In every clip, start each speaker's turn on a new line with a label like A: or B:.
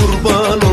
A: kurban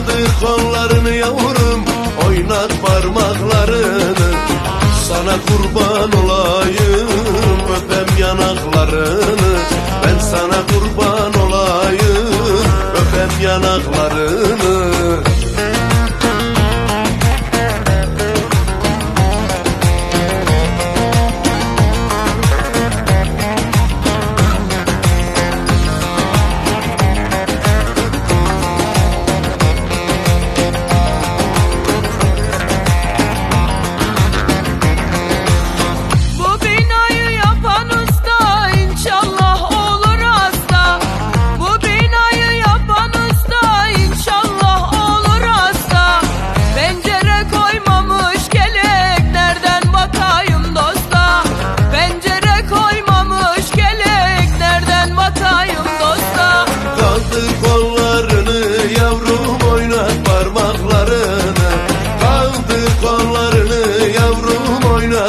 A: Bandı kollarını yavrum Oynat parmaklarını. Sana kurban olayım Öpem yanaklarını. Ben sana kurban olayım Öpem yanaklarını.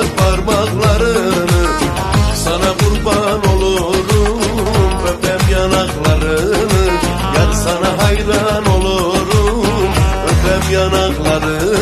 A: Oynat parmaklarını Sana kurban olurum. Öpem yanaklarını Yar sana hayran olurum. Öpem yanaklarını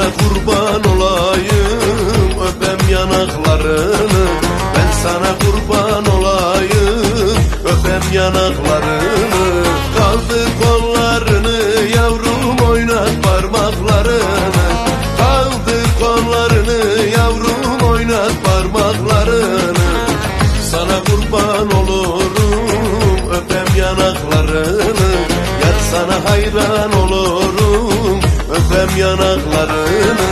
A: Sana kurban olayım öpem yanaklarını. Ben sana kurban olayım öpem yanaklarını. Kaldır kollarını yavrum oynat parmaklarını. Kaldır kollarını yavrum oynat parmaklarını. Sana kurban olurum öpem yanaklarını. Yar sana hayran olurum öpem yanaklarını